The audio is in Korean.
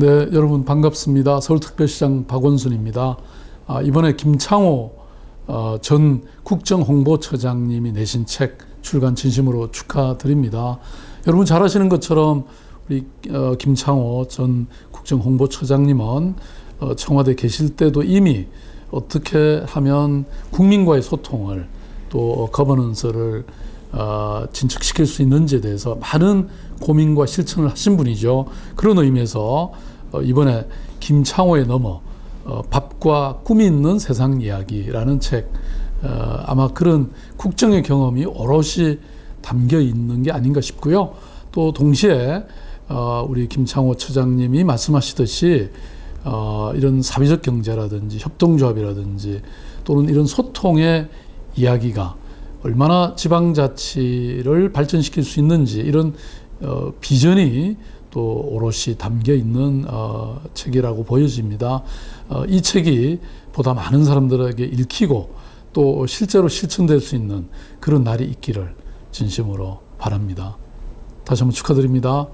네, 여러분 반갑습니다. 서울특별시장 박원순입니다. 아, 이번에 김창호 어, 전 국정홍보처장님이 내신 책 출간 진심으로 축하드립니다. 여러분 잘 아시는 것처럼 우리 어, 김창호 전 국정홍보처장님은 어, 청와대 계실 때도 이미 어떻게 하면 국민과의 소통을 또 거버넌스를 어, 진척시킬 수 있는지에 대해서 많은 고민과 실천을 하신 분이죠. 그런 의미에서 어, 이번에 김창호에 넘어 어, 밥과 꿈이 있는 세상 이야기라는 책 어, 아마 그런 국정의 경험이 오롯이 담겨 있는 게 아닌가 싶고요. 또 동시에 어, 우리 김창호 처장님이 말씀하시듯이 어, 이런 사회적 경제라든지 협동조합이라든지 또는 이런 소통의 이야기가 얼마나 지방자치를 발전시킬 수 있는지 이런 어, 비전이 또 오롯이 담겨 있는 어, 책이라고 보여집니다. 어, 이 책이 보다 많은 사람들에게 읽히고 또 실제로 실천될 수 있는 그런 날이 있기를 진심으로 바랍니다. 다시 한번 축하드립니다.